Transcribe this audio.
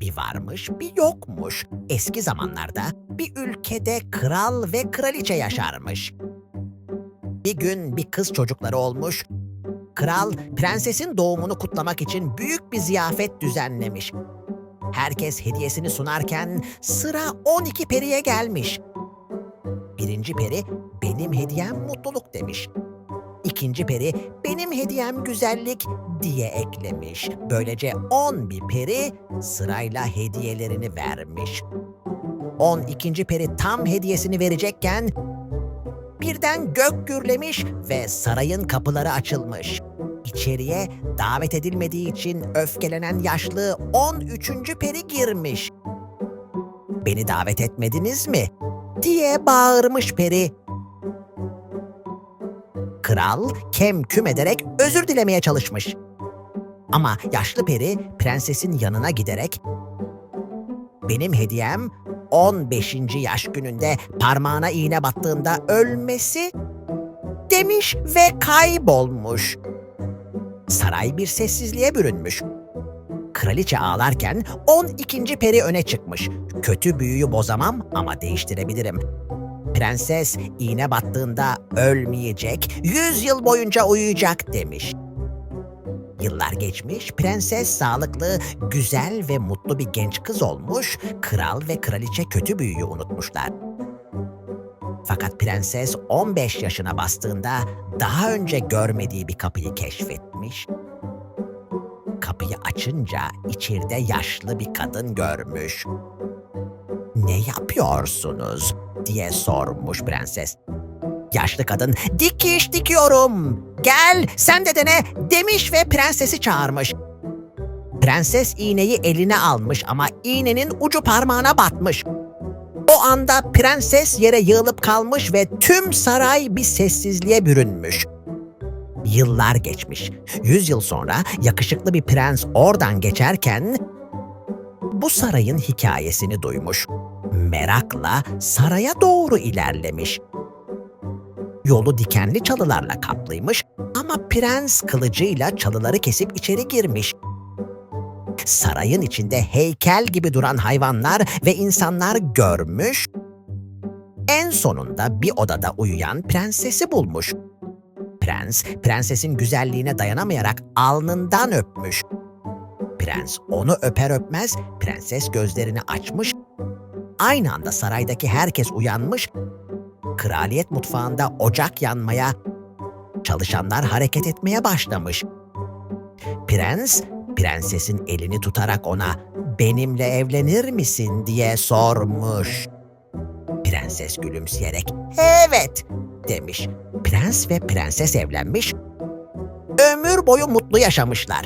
Bir varmış bir yokmuş. Eski zamanlarda bir ülkede kral ve kraliçe yaşarmış. Bir gün bir kız çocukları olmuş. Kral prensesin doğumunu kutlamak için büyük bir ziyafet düzenlemiş. Herkes hediyesini sunarken sıra 12 periye gelmiş. Birinci peri benim hediyem mutluluk demiş. İkinci peri benim hediyem güzellik diye eklemiş. Böylece 11 peri sırayla hediyelerini vermiş. 12. peri tam hediyesini verecekken birden gök gürlemiş ve sarayın kapıları açılmış. İçeriye davet edilmediği için öfkelenen yaşlı 13. peri girmiş. Beni davet etmediniz mi? diye bağırmış peri. Kral kem küm ederek özür dilemeye çalışmış. Ama yaşlı peri prensesin yanına giderek benim hediyem 15. yaş gününde parmağına iğne battığında ölmesi demiş ve kaybolmuş. Saray bir sessizliğe bürünmüş. Kraliçe ağlarken 12. peri öne çıkmış. Kötü büyüyü bozamam ama değiştirebilirim. Prenses iğne battığında ölmeyecek, yüz yıl boyunca uyuyacak demiş. Yıllar geçmiş, prenses sağlıklı, güzel ve mutlu bir genç kız olmuş, kral ve kraliçe kötü büyüyü unutmuşlar. Fakat prenses 15 yaşına bastığında daha önce görmediği bir kapıyı keşfetmiş. Kapıyı açınca içeride yaşlı bir kadın görmüş. Ne yapıyorsunuz? Diye sormuş prenses. Yaşlı kadın dikiş dikiyorum. Gel sen de dene demiş ve prensesi çağırmış. Prenses iğneyi eline almış ama iğnenin ucu parmağına batmış. O anda prenses yere yığılıp kalmış ve tüm saray bir sessizliğe bürünmüş. Yıllar geçmiş. Yüz yıl sonra yakışıklı bir prens oradan geçerken bu sarayın hikayesini duymuş. Merakla saraya doğru ilerlemiş. Yolu dikenli çalılarla kaplıymış ama prens kılıcıyla çalıları kesip içeri girmiş. Sarayın içinde heykel gibi duran hayvanlar ve insanlar görmüş. En sonunda bir odada uyuyan prensesi bulmuş. Prens, prensesin güzelliğine dayanamayarak alnından öpmüş. Prens onu öper öpmez prenses gözlerini açmış. Aynı anda saraydaki herkes uyanmış. Kraliyet mutfağında ocak yanmaya, çalışanlar hareket etmeye başlamış. Prens, prensesin elini tutarak ona benimle evlenir misin diye sormuş. Prenses gülümseyerek evet demiş. Prens ve prenses evlenmiş. Ömür boyu mutlu yaşamışlar.